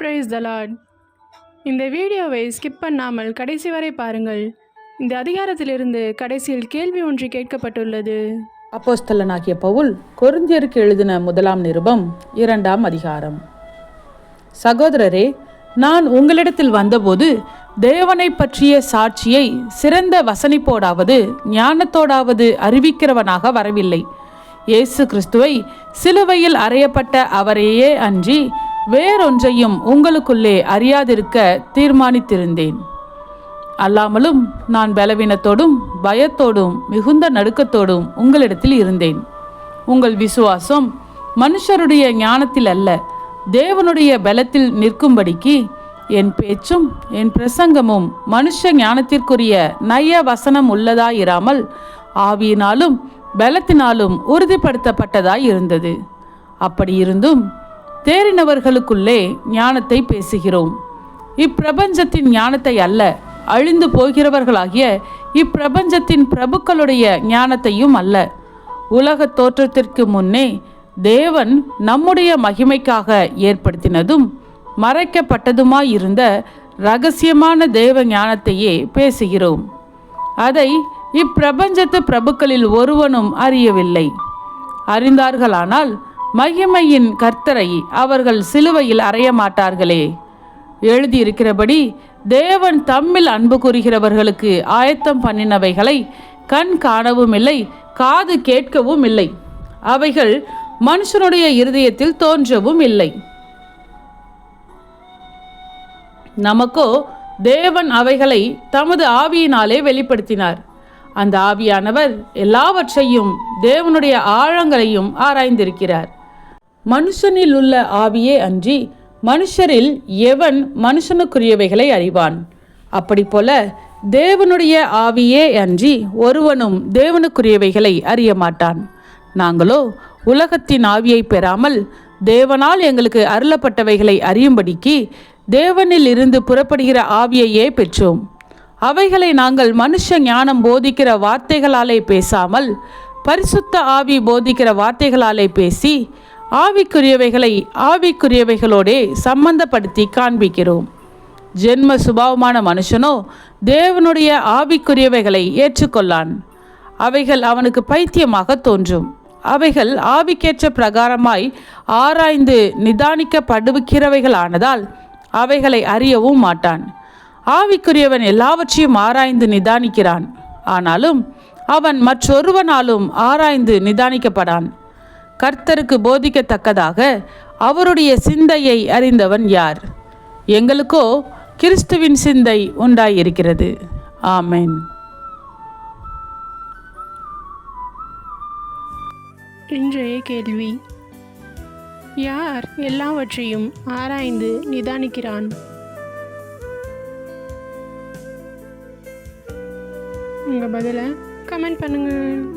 Price த Lord இந்த வீடியோவை skip பண்ணாமல் கடைசி வரை பாருங்கள். இந்த அதிகாரத்திலிருந்து கடைசியில் கேள்வி ஒன்று கேட்கப்பட்டுள்ளது. அப்போஸ்தலனாகிய பவுல் கொரிந்தியருக்கு எழுதின முதலாம் நிருபம் இரண்டாம் அதிகாரம். சகோதரரே நான் உங்களிடத்தில் வந்தபோது தேவனை பற்றிய சாட்சியை சிறந்த வசனிப்போடாவது ஞானத்தோடாவது அறிவிக்கிறவனாக வரவில்லை. இயேசு கிறிஸ்துவை சிலுவையில் அறையப்பட்ட அவரையே அன்றி வேறொன்றையும் உங்களுக்குள்ளே அறியாதிருக்க தீர்மானித்திருந்தேன். அல்லாமலும் நான் பலவீனத்தோடும் பயத்தோடும் மிகுந்த நடுக்கத்தோடும் உங்களிடத்தில் இருந்தேன். உங்கள் விசுவாசம் மனுஷருடைய ஞானத்தில் அல்ல தேவனுடைய பலத்தில் நிற்கும்படிக்கு என் பேச்சும் என் பிரசங்கமும் மனுஷ ஞானத்திற்குரிய நய வசனம் உள்ளதாயிராமல் ஆவியினாலும் பலத்தினாலும் உறுதிப்படுத்தப்பட்டதாய் இருந்தது அப்படி இருந்தும் தேறினவர்களுக்குள்ளே ஞானத்தை பேசுகிறோம். இப்பிரபஞ்சத்தின் ஞானத்தை அல்ல அழிந்து போகிறவர்களாகிய இப்பிரபஞ்சத்தின் பிரபுக்களுடைய ஞானத்தையும் அல்ல. உலக தோற்றத்திற்கு முன்னே தேவன் நம்முடைய மகிமைக்காக ஏற்படுத்தினதும் மறைக்கப்பட்டதுமாயிருந்த ரகசியமான தேவ ஞானத்தையே பேசுகிறோம். அதை இப்பிரபஞ்சத்து பிரபுக்களில் ஒருவனும் அறியவில்லை. அறிந்தார்களானால் மகிமையின் கர்த்தரை அவர்கள் சிலுவையில் அறைய மாட்டார்களே எழுதியிருக்கிறபடி தேவன் தம்மில் அன்பு கூறுகிறவர்களுக்கு ஆயத்தம் பண்ணினவைகளை கண் காணவும் இல்லை காது கேட்கவும் இல்லை அவைகள் மனுஷனுடைய இருதயத்தில் தோன்றவும் இல்லை நமக்கோ தேவன் அவைகளை தமது ஆவியினாலே வெளிப்படுத்தினார். அந்த ஆவியானவர் எல்லாவற்றையும் தேவனுடைய ஆழங்களையும் ஆராய்ந்திருக்கிறார். மனுஷனில் உள்ள ஆவியே அன்றி மனுஷரில் எவன் மனுஷனுக்குரியவைகளை அறிவான்? அப்படி போல தேவனுடைய ஆவியே அன்றி ஒருவனும் தேவனுக்குரியவைகளை அறிய மாட்டான். நாங்களோ உலகத்தின் ஆவியை பெறாமல் தேவனால் எங்களுக்கு அருளப்பட்டவைகளை அறியும்படிக்கு தேவனில் இருந்து புறப்படுகிற ஆவியையே பெற்றோம். அவைகளை நாங்கள் மனுஷ ஞானம் போதிக்கிற வார்த்தைகளாலே பேசாமல் பரிசுத்த ஆவி போதிக்கிற வார்த்தைகளாலே பேசி ஆவிக்குரியவைகளை ஆவிக்குரியவைகளோடே சம்பந்தப்படுத்தி காண்பிக்கிறோம். ஜென்ம சுபாவமான மனுஷனோ தேவனுடைய ஆவிக்குரியவைகளை ஏற்றுக்கொள்ளான். அவைகள் அவனுக்கு பைத்தியமாக தோன்றும். அவைகள் ஆவிக்கேற்ற பிரகாரமாய் ஆராய்ந்து நிதானிக்கப்படுகிறவைகளானதால் அவைகளை அறியவும் மாட்டான். ஆவிக்குரியவன் எல்லாவற்றையும் ஆராய்ந்து நிதானிக்கிறான். ஆனாலும் அவன் மற்றொருவனாலும் ஆராய்ந்து நிதானிக்கப்படான். கர்த்தருக்கு போதிக்கத்தக்கதாக அவருடைய சிந்தையை அறிந்தவன் யார்? எங்களுக்கோ கிறிஸ்துவின் சிந்தை உண்டாயிருக்கிறது. ஆமேன். இன்றைய கேள்வி யார் எல்லாவற்றையும் ஆராய்ந்து நிதானிக்கிறான்? உங்கள் பதிலை கமெண்ட் பண்ணுங்கள்